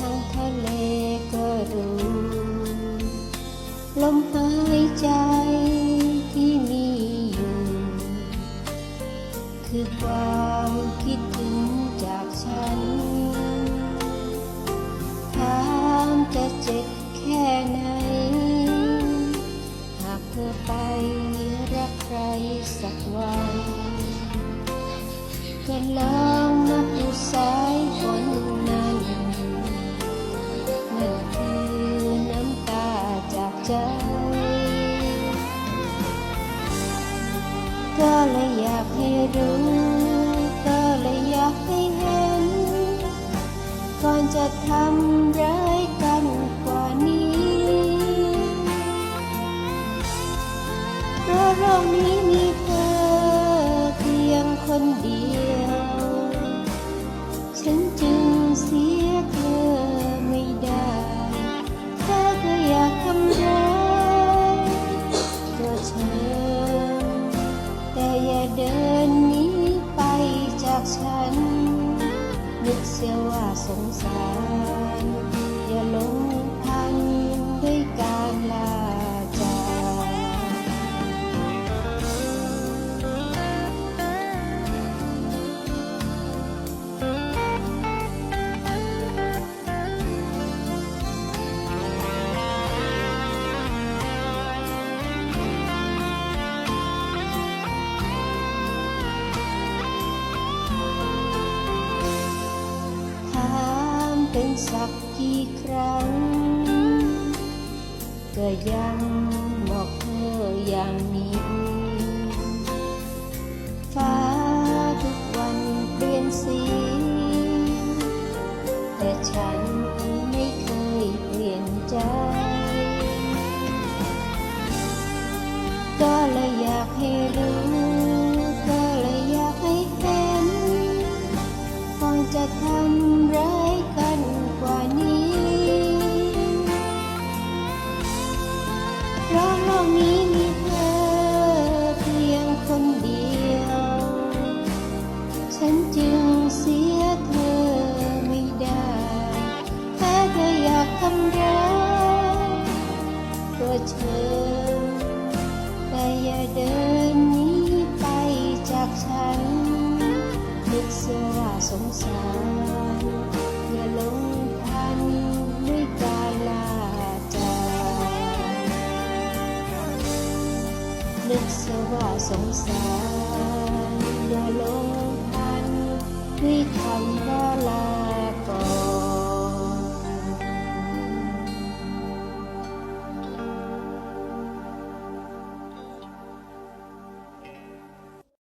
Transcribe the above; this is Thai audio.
ทั้งทะเลก็รู้ ลมหายใจที่มีอยู่ คือความคิดถึงจากฉันถามจะเจ็บแค่ไหน หากเธอไปรักใครสักวันก็ลองนับดูสา ก็เลยอยากให้รู้ ก็เลยอยากให้เห็น ก่อนจะทำร้ายกันกว่านี้เพราะโลกนี้มีเธอเพียงคนเดียว นึกเสียว่าสงสารอย่าลง เป็นสักกี่ครั้ง ก็ยังบอกเธออย่างนี้ ฟ้าทุกวันเปลี่ยนสี แต่ฉันไม่เคยเปลี่ยนใจ ก็เลยอยากให้รู้ เดินหนีไปจากฉันนึกเสียว่าสงสารอย่าลงพันด้วยการลาจากนึกเสียว่าสงสารอย่าลงพันด้วยคำว่า